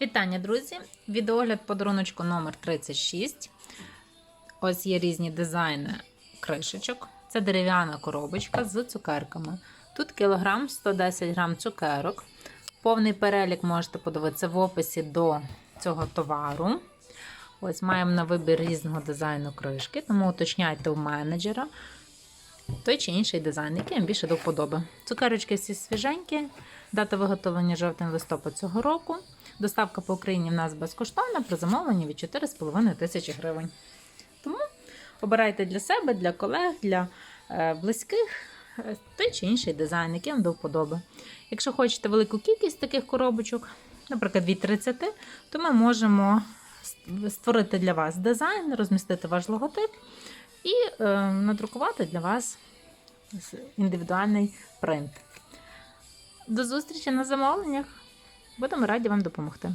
Вітання, друзі! Відеогляд подаруночку номер 36. Ось є різні дизайни кришечок. Це дерев'яна коробочка з цукерками. Тут кілограм 110 грам цукерок. Повний перелік можете подивитися в описі до цього товару. Ось маємо на вибір різного дизайну кришки, тому уточняйте у менеджера той чи інший дизайн, який вам більше до вподоби. Цукерочки всі свіженькі, дата виготовлення жовтень листопад цього року. Доставка по Україні в нас безкоштовна при замовленні від 4,5 тисячі гривень. Тому обирайте для себе, для колег, для е, близьких е, той чи інший дизайн, який вам до вподоби. Якщо хочете велику кількість таких коробочок, наприклад, від 30, то ми можемо створити для вас дизайн, розмістити ваш логотип і е, надрукувати для вас індивідуальний принт. До зустрічі на замовленнях. Будемо раді вам допомогти.